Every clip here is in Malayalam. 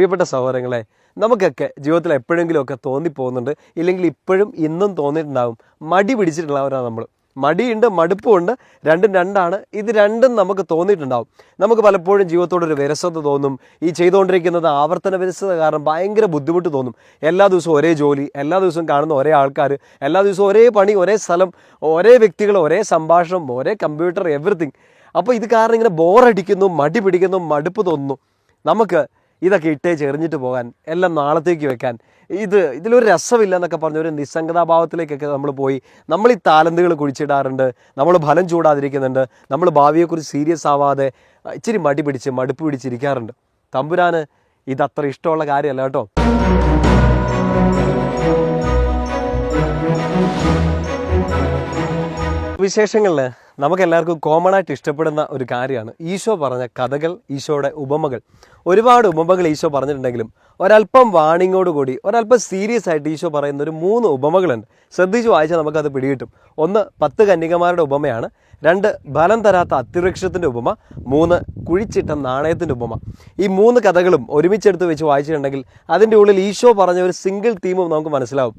പ്രിയപ്പെട്ട സഹോദരങ്ങളെ നമുക്കൊക്കെ ജീവിതത്തിൽ എപ്പോഴെങ്കിലുമൊക്കെ തോന്നിപ്പോകുന്നുണ്ട്. ഇല്ലെങ്കിൽ ഇപ്പോഴും ഇന്നും തോന്നിയിട്ടുണ്ടാവും. മടി പിടിച്ചിട്ടുള്ളവരാണ് നമ്മൾ. മടിയുണ്ട് മടുപ്പുണ്ട് രണ്ടും രണ്ടാണ്. ഇത് രണ്ടും നമുക്ക് തോന്നിയിട്ടുണ്ടാവും. നമുക്ക് പലപ്പോഴും ജീവിതത്തോടൊരു വിരസത തോന്നും. ഈ ചെയ്തുകൊണ്ടിരിക്കുന്നത് ആവർത്തന വിരസത കാരണം ഭയങ്കര ബുദ്ധിമുട്ട് തോന്നും. എല്ലാ ദിവസവും ഒരേ ജോലി എല്ലാ ദിവസവും കാണുന്ന ഒരേ ആൾക്കാർ എല്ലാ ദിവസവും ഒരേ പണി ഒരേ സ്ഥലം ഒരേ വ്യക്തികൾ ഒരേ സംഭാഷണം ഒരേ കമ്പ്യൂട്ടർ എവറിത്തിങ്. അപ്പോൾ ഇത് കാരണം ഇങ്ങനെ ബോറടിക്കുന്നു മടി പിടിക്കുന്നു മടുപ്പ് തോന്നുന്നു. നമുക്ക് ഇതൊക്കെ ഇട്ടേ ചെറിഞ്ഞിട്ട് പോകാൻ എല്ലാം നാളത്തേക്ക് വെക്കാൻ. ഇത് ഇതിലൊരു രസമില്ല എന്നൊക്കെ പറഞ്ഞ ഒരു നിസ്സംഗതാഭാവത്തിലേക്കൊക്കെ നമ്മൾ പോയി നമ്മൾ ഈ താലന്തുകൾ കുഴിച്ചിടാറുണ്ട് നമ്മൾ ഫലം ചൂടാതിരിക്കുന്നുണ്ട് നമ്മൾ ഭാവിയെക്കുറിച്ച് സീരിയസ് ആവാതെ ഇച്ചിരി മടി പിടിച്ച് മടുപ്പ് പിടിച്ചിരിക്കാറുണ്ട്. തമ്പുരാന് ഇതത്ര ഇഷ്ടമുള്ള കാര്യമല്ല കേട്ടോ. വിശേഷങ്ങളിൽ നമുക്ക് എല്ലാവർക്കും കോമൺ ആയിട്ട് ഇഷ്ടപ്പെടുന്ന ഒരു കാര്യമാണ്. ഈശോ പറഞ്ഞ കഥകൾ ഈശോയുടെ ഉപമകൾ. ഒരുപാട് ഉപമകൾ ഈശോ പറഞ്ഞിട്ടുണ്ടെങ്കിലും ഒരല്പം വാണിങ്ങോടുകൂടി ഒരല്പം സീരിയസ് ആയിട്ട് ഈശോ പറയുന്ന ഒരു മൂന്ന് ഉപമകളുണ്ട്. ശ്രദ്ധിച്ച് വായിച്ചാൽ നമുക്കത് പിടികിട്ടും. ഒന്ന് പത്ത് കന്യകമാരുടെ ഉപമയാണ്. രണ്ട് ബലം തരാത്ത അത്തിവൃക്ഷത്തിന്റെ ഉപമ. മൂന്ന് കുഴിച്ചിട്ട നാണയത്തിന്റെ ഉപമ. ഈ മൂന്ന് കഥകളും ഒരുമിച്ചെടുത്ത് വെച്ച് വായിച്ചിട്ടുണ്ടെങ്കിൽ അതിന്റെ ഉള്ളിൽ ഈശോ പറഞ്ഞ ഒരു സിംഗിൾ തീമും നമുക്ക് മനസ്സിലാവും.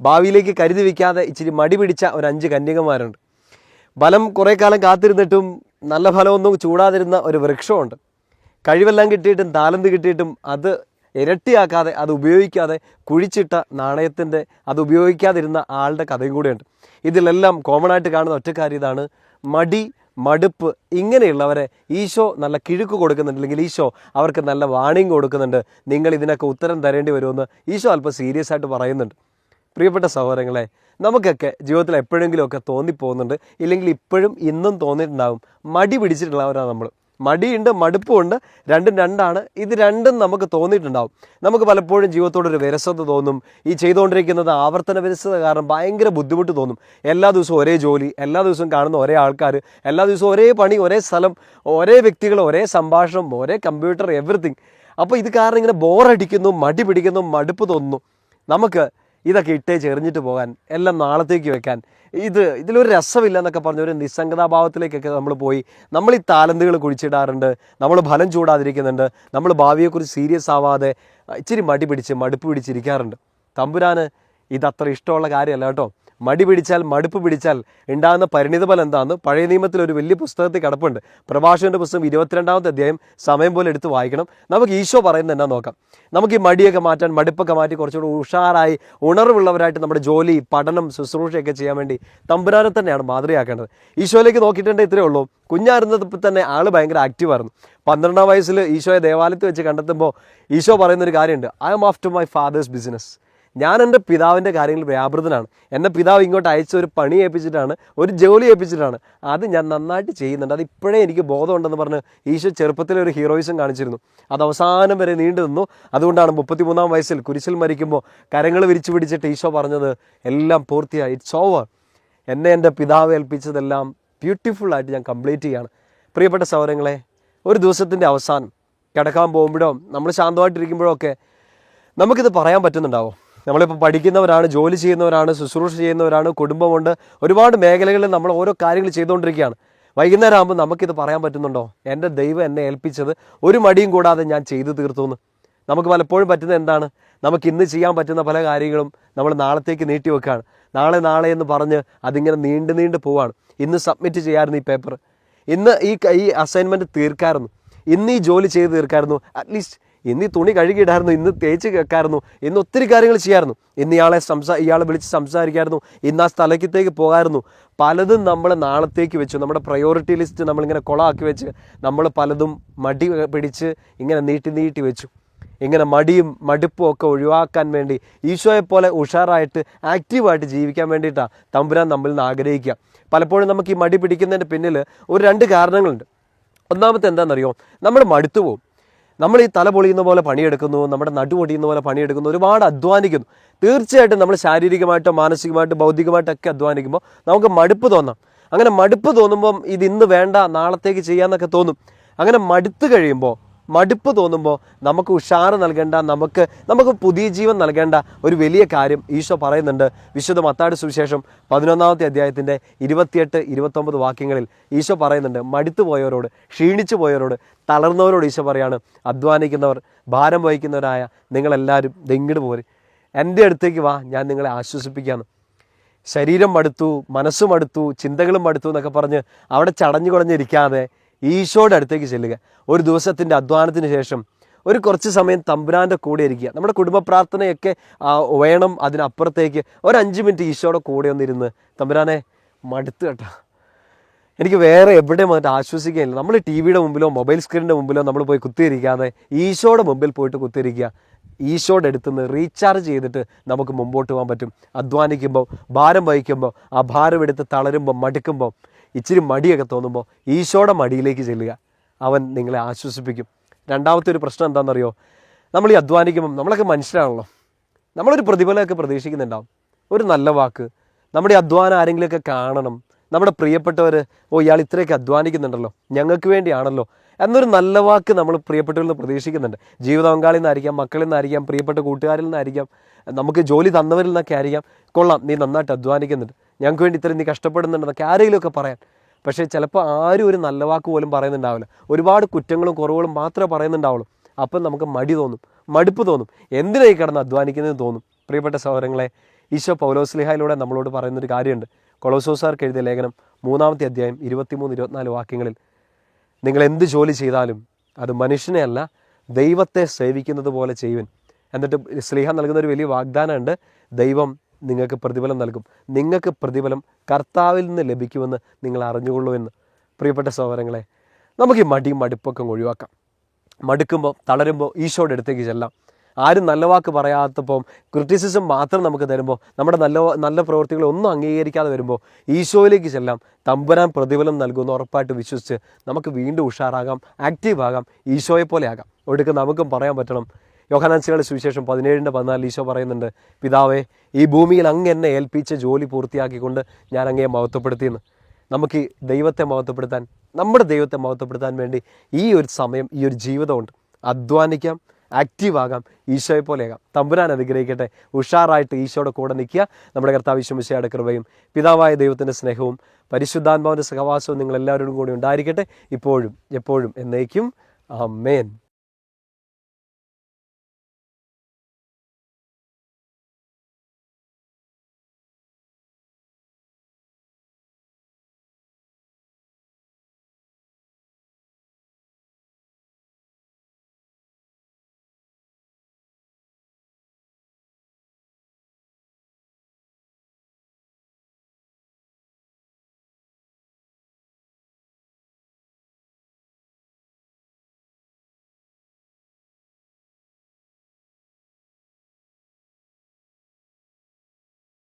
ഭാവിയിലേക്ക് കരുതി വയ്ക്കാതെ ഇച്ചിരി മടി പിടിച്ച ഒരു അഞ്ച് കന്യകമാരുണ്ട്. ബലം കുറേ കാലം കാത്തിരുന്നിട്ടും നല്ല ഫലമൊന്നും ചൂടാതിരുന്ന ഒരു വൃക്ഷമുണ്ട്. കഴിവെല്ലാം കിട്ടിയിട്ടും താലന്ത് കിട്ടിയിട്ടും അത് ഇരട്ടിയാക്കാതെ അത് ഉപയോഗിക്കാതെ കുഴിച്ചിട്ട നാണയത്തിന്റെ അത് ഉപയോഗിക്കാതിരുന്ന ആളുടെ കഥയും കൂടെയുണ്ട്. ഇതിലെല്ലാം കോമൺ ആയിട്ട് കാണുന്ന ഒറ്റ കാര്യം ഇതാണ്. മടി മടുപ്പ് ഇങ്ങനെയുള്ളവരെ ഈശോ നല്ല കിഴുക്ക് കൊടുക്കുന്നുണ്ട്. അല്ലെങ്കിൽ ഈശോ അവർക്ക് നല്ല വാണിംഗ് കൊടുക്കുന്നുണ്ട്. നിങ്ങൾ ഇതിനൊക്കെ ഉത്തരം തരേണ്ടി വരുമെന്ന് ഈശോ അല്പം സീരിയസ് ആയിട്ട് പറയുന്നുണ്ട്. പ്രിയപ്പെട്ട സഹോദരങ്ങളെ നമുക്കൊക്കെ ജീവിതത്തിൽ എപ്പോഴെങ്കിലുമൊക്കെ തോന്നിപ്പോകുന്നുണ്ട്. ഇല്ലെങ്കിൽ ഇപ്പോഴും ഇന്നും തോന്നിയിട്ടുണ്ടാവും. മടി പിടിച്ചിട്ടുള്ളവരാണ് നമ്മൾ. മടിയുണ്ട് മടുപ്പുമുണ്ട് രണ്ടും രണ്ടാണ്. ഇത് രണ്ടും നമുക്ക് തോന്നിയിട്ടുണ്ടാവും. നമുക്ക് പലപ്പോഴും ജീവിതത്തോടൊരു വിരസത തോന്നും. ഈ ചെയ്തുകൊണ്ടിരിക്കുന്നത് ആവർത്തന വിരസത കാരണം ഭയങ്കര ബുദ്ധിമുട്ട് തോന്നും. എല്ലാ ദിവസവും ഒരേ ജോലി എല്ലാ ദിവസവും കാണുന്ന ഒരേ ആൾക്കാർ എല്ലാ ദിവസവും ഒരേ പണി ഒരേ സ്ഥലം ഒരേ വ്യക്തികൾ ഒരേ സംഭാഷണം ഒരേ കമ്പ്യൂട്ടർ എവറിത്തിങ് അപ്പോൾ ഇത് കാരണം ഇങ്ങനെ ബോറടിക്കുന്നു മടി പിടിക്കുന്നു മടുപ്പ് തോന്നുന്നു. നമുക്ക് ഇതൊക്കെ ഇട്ടേ ചെറിഞ്ഞിട്ട് പോകാൻ എല്ലാം നാളത്തേക്ക് വെക്കാൻ. ഇത് ഇതിലൊരു രസമില്ല എന്നൊക്കെ പറഞ്ഞ ഒരു നിസ്സംഗതാഭാവത്തിലേക്കൊക്കെ നമ്മൾ പോയി നമ്മൾ ഈ താലന്തുകൾ കുഴിച്ചിടാറുണ്ട് നമ്മൾ ഫലം ചൂടാതിരിക്കുന്നുണ്ട് നമ്മൾ ഭാവിയെക്കുറിച്ച് സീരിയസ് ആവാതെ ഇച്ചിരി മടി പിടിച്ച് മടുപ്പ് പിടിച്ചിരിക്കാറുണ്ട് തമ്പുരാന് ഇത് അത്ര ഇഷ്ടമുള്ള കാര്യമല്ല കേട്ടോ. മടി പിടിച്ചാൽ മടുപ്പ് പിടിച്ചാൽ ഉണ്ടാകുന്ന പരിണിതഫലം എന്താണെന്ന് പഴയ നിയമത്തിൽ ഒരു വലിയ പുസ്തകത്തിൽ കിടപ്പുണ്ട്. പ്രഭാഷകന്റെ പുസ്തകം ഇരുപത്തിരണ്ടാമത്തെ അധ്യായം സമയം പോലെ എടുത്ത് വായിക്കണം. നമുക്ക് ഈശോ പറയുന്നത് എന്നാ നോക്കാം. നമുക്ക് ഈ മടിയൊക്കെ മാറ്റാൻ മടുപ്പൊക്കെ മാറ്റി കുറച്ചുകൂടി ഉഷാറായി ഉണർവുള്ളവരായിട്ട് നമ്മുടെ ജോലി പഠനം ശുശ്രൂഷയൊക്കെ ചെയ്യാൻ വേണ്ടി തമ്പുരാനെ തന്നെയാണ് മാതൃകയാക്കേണ്ടത്. ഈശോയിലേക്ക് നോക്കിയിട്ടുണ്ടെങ്കിൽ ഇത്രയേ ഉള്ളൂ. കുഞ്ഞായിരുന്നപ്പോൾ തന്നെ ആൾ ഭയങ്കര ആക്റ്റീവായിരുന്നു പന്ത്രണ്ടാം വയസ്സിൽ ഈശോയെ ദേവാലയത്തിൽ വെച്ച് കണ്ടെത്തുമ്പോൾ ഈശോ പറയുന്നൊരു കാര്യമുണ്ട്. I'm after my father's business ഞാൻ എന്റെ പിതാവിന്റെ കാര്യങ്ങളിൽ വ്യാപൃതനാണ്. എന്റെ പിതാവ് ഇങ്ങോട്ട് അയച്ച ഒരു പണി ഏൽപ്പിച്ചിട്ടാണ് ഒരു ജോലി ഏൽപ്പിച്ചിട്ടാണ്. അത് ഞാൻ നന്നായിട്ട് ചെയ്യുന്നുണ്ട്. അത് ഇപ്പോഴേ എനിക്ക് ബോധമുണ്ടെന്ന് പറഞ്ഞ് ഈശോ ചെറുപ്പത്തിലെ ഒരു ഹീറോയിസം കാണിച്ചിരുന്നു. അത് അവസാനം വരെ നീണ്ടു നിന്നു. അതുകൊണ്ടാണ് മുപ്പത്തിമൂന്നാം വയസ്സിൽ കുരിശിൽ മരിക്കുമ്പോൾ കരങ്ങൾ വിരിച്ചു പിടിച്ചിട്ട് ഈശോ പറഞ്ഞത് എല്ലാം പൂർത്തിയായി ഇറ്റ്സ് ഓവർ എന്നെ എന്റെ പിതാവ് ഏൽപ്പിച്ചതെല്ലാം ബ്യൂട്ടിഫുള്ളായിട്ട് ഞാൻ കംപ്ലീറ്റ് ചെയ്യാണ്. പ്രിയപ്പെട്ട സൗരങ്ങളെ ഒരു ദിവസത്തിന്റെ അവസാനം കിടക്കാൻ പോകുമ്പോഴോ നമ്മൾ ശാന്തമായിട്ടിരിക്കുമ്പോഴോ ഒക്കെ നമുക്കിത് പറയാൻ പറ്റുന്നുണ്ടാവോ? നമ്മളിപ്പോൾ പഠിക്കുന്നവരാണ് ജോലി ചെയ്യുന്നവരാണ് ശുശ്രൂഷ ചെയ്യുന്നവരാണ് കുടുംബമുണ്ട്. ഒരുപാട് മേഖലകളിൽ നമ്മൾ ഓരോ കാര്യങ്ങൾ ചെയ്തുകൊണ്ടിരിക്കുകയാണ്. വൈകുന്നേരം ആകുമ്പോൾ നമുക്കിത് പറയാൻ പറ്റുന്നുണ്ടോ? എന്റെ ദൈവം എന്നെ ഏൽപ്പിച്ചത് ഒരു മടിയും കൂടാതെ ഞാൻ ചെയ്തു തീർത്തു എന്ന് നമുക്ക് പലപ്പോഴും പറ്റുന്നത് എന്താണ്? നമുക്ക് ഇന്ന് ചെയ്യാൻ പറ്റുന്ന പല കാര്യങ്ങളും നമ്മൾ നാളത്തേക്ക് നീട്ടി വെക്കുകയാണ്. നാളെ നാളെ എന്ന് പറഞ്ഞ് അതിങ്ങനെ നീണ്ടു നീണ്ടു പോവാണ് ഇന്ന് സബ്മിറ്റ് ചെയ്യാമായിരുന്നു ഈ പേപ്പർ. ഇന്ന് ഈ ഈ അസൈൻമെന്റ് തീർക്കായിരുന്നു. ഇന്ന് ഈ ജോലി ചെയ്ത് തീർക്കായിരുന്നു. അറ്റ്ലീസ്റ്റ് ഇന്ന് ഈ തുണി കഴുകിയിടായിരുന്നു ഇന്ന് തേച്ച് കേൾക്കായിരുന്നു ഇന്ന് ഒത്തിരി കാര്യങ്ങൾ ചെയ്യായിരുന്നു. ഇന്ന് ഇയാളെ സംസാ ഇയാളെ വിളിച്ച് സംസാരിക്കായിരുന്നു ഇന്ന് ആ സ്ഥലത്തേക്ക് പോകായിരുന്നു. പലതും നമ്മൾ നാളത്തേക്ക് വെച്ചു. നമ്മുടെ പ്രയോറിറ്റി ലിസ്റ്റ് നമ്മളിങ്ങനെ കുളമാക്കി വെച്ച് നമ്മൾ പലതും മടി പിടിച്ച് ഇങ്ങനെ നീട്ടി നീട്ടി വെച്ചു. ഇങ്ങനെ മടിയും മടുപ്പും ഒക്കെ ഒഴിവാക്കാൻ വേണ്ടി ഈശോയെ പോലെ ഉഷാറായിട്ട് ആക്റ്റീവായിട്ട് ജീവിക്കാൻ വേണ്ടിയിട്ടാണ് തമ്പുരാൻ നമ്മളിൽ നിന്ന് ആഗ്രഹിക്കുക. പലപ്പോഴും നമുക്ക് ഈ മടി പിടിക്കുന്നതിന്റെ പിന്നിൽ ഒരു രണ്ട് കാരണങ്ങളുണ്ട്. ഒന്നാമത്തെ എന്താണെന്നറിയോ? നമ്മൾ മടുത്തു പോകും നമ്മൾ ഈ തല പൊളിയുന്ന പോലെ പണിയെടുക്കുന്നു നമ്മുടെ നടു പൊടിയുന്ന പോലെ പണിയെടുക്കുന്നു ഒരുപാട് അധ്വാനിക്കുന്നു. തീർച്ചയായിട്ടും നമ്മൾ ശാരീരികമായിട്ടോ മാനസികമായിട്ടോ ബൗദ്ധികമായിട്ടൊക്കെ അധ്വാനിക്കുമ്പോൾ നമുക്ക് മടുപ്പ് തോന്നാം. അങ്ങനെ മടുപ്പ് തോന്നുമ്പം ഇത് ഇന്ന് വേണ്ട നാളത്തേക്ക് ചെയ്യാന്നൊക്കെ തോന്നും. അങ്ങനെ മടുത്ത് കഴിയുമ്പോൾ മടുപ്പ് തോന്നുമ്പോൾ നമുക്ക് ഉഷാറ് നൽകേണ്ട നമുക്ക് നമുക്ക് പുതിയ ജീവൻ നൽകേണ്ട ഒരു വലിയ കാര്യം ഈശോ പറയുന്നുണ്ട്. വിശുദ്ധ മത്താട് സുവിശേഷം പതിനൊന്നാമത്തെ അധ്യായത്തിന്റെ ഇരുപത്തിയെട്ട് ഇരുപത്തൊമ്പത് വാക്യങ്ങളിൽ ഈശോ പറയുന്നുണ്ട് മടുത്തു പോയവരോട് ക്ഷീണിച്ചു പോയവരോട് തളർന്നവരോട് ഈശോ പറയാണ് അധ്വാനിക്കുന്നവർ ഭാരം വഹിക്കുന്നവരായ നിങ്ങളെല്ലാവരും ഇങ്ങോട്ട് പോര്. എന്റെ അടുത്തേക്ക് വാ ഞാൻ നിങ്ങളെ ആശ്വസിപ്പിക്കാമെന്ന് ശരീരം മടുത്തു മനസ്സും മടുത്തു ചിന്തകളും മടുത്തു എന്നൊക്കെ പറഞ്ഞ് അവിടെ ചടഞ്ഞു കുടഞ്ഞിരിക്കാതെ ഈശോയുടെ അടുത്തേക്ക് ചെല്ലുക. ഒരു ദിവസത്തിന്റെ അധ്വാനത്തിന് ശേഷം ഒരു കുറച്ച് സമയം തമ്പുരാന്റെ കൂടെ ഇരിക്കുക. നമ്മുടെ കുടുംബ പ്രാർത്ഥനയൊക്കെ വേണം അതിനപ്പുറത്തേക്ക്. ഒരു അഞ്ച് മിനിറ്റ് ഈശോയുടെ കൂടെ ഒന്നിരുന്ന് തമ്പുരാനെ മടുത്തു കേട്ടോ. എനിക്ക് വേറെ എവിടെയും വന്നിട്ട് ആശ്വസിക്കുകയില്ല. നമ്മൾ ടി വിയുടെ മുമ്പിലോ മൊബൈൽ സ്ക്രീനിന്റെ മുമ്പിലോ നമ്മൾ പോയി കുത്തിയിരിക്കാതെ ഈശോയുടെ മുമ്പിൽ പോയിട്ട് കുത്തിയിരിക്കുക. ഈശോയുടെ അടുത്ത് നിന്ന് റീചാർജ് ചെയ്തിട്ട് നമുക്ക് മുമ്പോട്ട് പോകാൻ പറ്റും. അധ്വാനിക്കുമ്പോൾ ഭാരം വഹിക്കുമ്പോൾ ആ ഭാരം എടുത്ത് തളരുമ്പോൾ മടുക്കുമ്പോൾ ഇച്ചിരി മടിയൊക്കെ തോന്നുമ്പോൾ ഈശോയുടെ മടിയിലേക്ക് ചെല്ലുക. അവൻ നിങ്ങളെ ആശ്വസിപ്പിക്കും. രണ്ടാമത്തെ ഒരു പ്രശ്നം എന്താണെന്നറിയോ? നമ്മൾ ഈ അധ്വാനിക്കുമ്പം നമ്മളൊക്കെ മനുഷ്യരാണല്ലോ. നമ്മളൊരു പ്രതിഫലമൊക്കെ പ്രതീക്ഷിക്കുന്നുണ്ടാവും. ഒരു നല്ല വാക്ക്. നമ്മുടെ അധ്വാനം ആരെങ്കിലുമൊക്കെ കാണണം. നമ്മുടെ പ്രിയപ്പെട്ടവർ ഓ ഇയാൾ ഇത്രയൊക്കെ അധ്വാനിക്കുന്നുണ്ടല്ലോ. ഞങ്ങൾക്ക് വേണ്ടിയാണല്ലോ. എന്നൊരു നല്ല വാക്ക് നമ്മൾ പ്രിയപ്പെട്ടവരിൽ നിന്ന് പ്രതീക്ഷിക്കുന്നുണ്ട്. ജീവിത നിന്നായിരിക്കാം മക്കളിൽ നിന്നായിരിക്കാം പ്രിയപ്പെട്ട കൂട്ടുകാരിൽ നിന്നായിരിക്കാം നമുക്ക് ജോലി തന്നവരിൽ നിന്നൊക്കെ ആയിരിക്കാം. കൊള്ളാം നീ നന്നായിട്ട് അധ്വാനിക്കുന്നുണ്ട്. ഞങ്ങൾക്ക് വേണ്ടി ഇത്രയും നീ കഷ്ടപ്പെടുന്നുണ്ടെന്നൊക്കെ ആരെങ്കിലുമൊക്കെ പറയാൻ. പക്ഷേ ചിലപ്പോൾ ആരും ഒരു നല്ല വാക്ക് പോലും പറയുന്നുണ്ടാവില്ല. ഒരുപാട് കുറ്റങ്ങളും കുറവുകളും മാത്രമേ പറയുന്നുണ്ടാവുള്ളൂ. അപ്പം നമുക്ക് മടി തോന്നും. മടുപ്പ് തോന്നും. എന്തിനായി കിടന്ന് അധ്വാനിക്കുന്നതെന്ന് തോന്നും? പ്രിയപ്പെട്ട സഹോദരങ്ങളെ ഈശോ പൗലോസ്ലിഹായിലൂടെ നമ്മളോട് പറയുന്നൊരു കാര്യമുണ്ട്. കൊളോസോസാർക്ക് എഴുതിയ ലേഖനം മൂന്നാമത്തെ അധ്യായം ഇരുപത്തിമൂന്ന് ഇരുപത്തിനാല് വാക്യങ്ങളിൽ നിങ്ങൾ എന്ത് ജോലി ചെയ്താലും അത് മനുഷ്യനെ അല്ല ദൈവത്തെ സേവിക്കുന്നത് പോലെ ചെയ്യുവൻ. എന്നിട്ട് സ്ലിഹ നൽകുന്ന ഒരു വലിയ വാഗ്ദാനമുണ്ട്. ദൈവം നിങ്ങൾക്ക് പ്രതിഫലം നൽകും. നിങ്ങൾക്ക് പ്രതിഫലം കർത്താവിൽ നിന്ന് ലഭിക്കുമെന്ന് നിങ്ങൾ അറിഞ്ഞുകൊള്ളൂ എന്ന്. പ്രിയപ്പെട്ട സഹോദരങ്ങളെ നമുക്ക് ഈ മടിയും മടുപ്പൊക്കെ ഒഴിവാക്കാം. മടുക്കുമ്പോൾ തളരുമ്പോൾ ഈശോയുടെ അടുത്തേക്ക് ചെല്ലാം. ആരും നല്ല വാക്ക് പറയാത്തപ്പോൾ ക്രിറ്റിസിസം മാത്രം നമുക്ക് തരുമ്പോൾ നമ്മുടെ നല്ല നല്ല പ്രവൃത്തികളൊന്നും അംഗീകരിക്കാതെ വരുമ്പോൾ ഈശോയിലേക്ക് ചെല്ലാം. തമ്പുരാൻ പ്രതിഫലം നൽകുമെന്ന് ഉറപ്പായിട്ട് വിശ്വസിച്ച് നമുക്ക് വീണ്ടും ഉഷാറാകാം ആക്റ്റീവ് ആകാം ഈശോയെ പോലെ ആകാം. ഒടുക്കം നമുക്കും പറയാൻ പറ്റണം യോഹനാൻസികളുടെ സുവിശേഷം പതിനേഴിന്റെ പതിനാലിൽ ഈശോ പറയുന്നുണ്ട് പിതാവേ ഈ ഭൂമിയിൽ അങ്ങ് എന്നെ ഏൽപ്പിച്ച ജോലി പൂർത്തിയാക്കിക്കൊണ്ട് ഞാൻ അങ്ങയെ മഹത്വപ്പെടുത്തിയെന്ന്. നമുക്ക് ദൈവത്തെ മഹത്വപ്പെടുത്താൻ നമ്മുടെ ദൈവത്തെ മഹത്വപ്പെടുത്താൻ വേണ്ടി ഈ ഒരു സമയം ഈ ഒരു ജീവിതമുണ്ട്. അധ്വാനിക്കാം ആക്റ്റീവ് ആകാം ഈശോയെ പോലെയാകാം തമ്പുരാൻ അനുഗ്രഹിക്കട്ടെ. ഉഷാറായിട്ട് ഈശോയുടെ കൂടെ നിൽക്കുക. നമ്മുടെ കർത്താവ് ഈശോമിശയുടെ കൃപയും പിതാവായ ദൈവത്തിന്റെ സ്നേഹവും പരിശുദ്ധാത്മാവിന്റെ സഹവാസവും നിങ്ങളെല്ലാവരോടും കൂടി ഉണ്ടായിരിക്കട്ടെ. ഇപ്പോഴും എപ്പോഴും എന്നേക്കും. ആമേൻ.